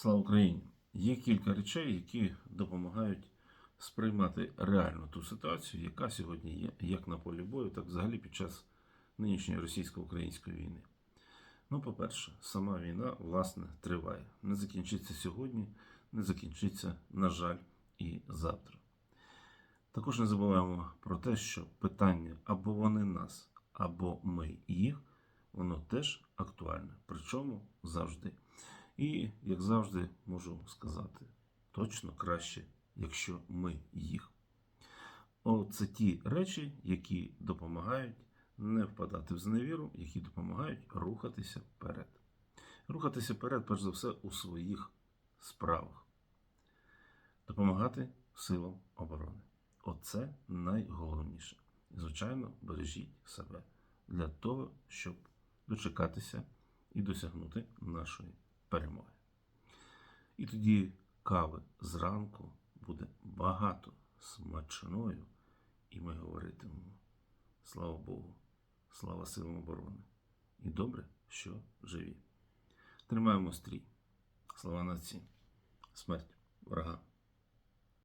Слава Україні! Є кілька речей, які допомагають сприймати реально ту ситуацію, яка сьогодні є, як на полі бою, так взагалі під час нинішньої російсько-української війни. Ну, по-перше, сама війна, власне, триває. Не закінчиться сьогодні, не закінчиться, на жаль, і завтра. Також не забуваємо про те, що питання або вони нас, або ми їх, воно теж актуальне. Причому завжди. І, як завжди, можу сказати, точно краще, якщо ми їх. Оце ті речі, які допомагають не впадати в зневіру, які допомагають рухатися вперед. Рухатися вперед, перш за все, у своїх справах. Допомагати силам оборони. Оце найголовніше. Звичайно, бережіть себе для того, щоб дочекатися і досягнути нашої перемоги. І тоді кави зранку буде багато смачною, і ми говоритимемо: слава Богу, слава силам оборони. І добре, що живі. Тримаємо стрій. Слава нації, смерть ворога.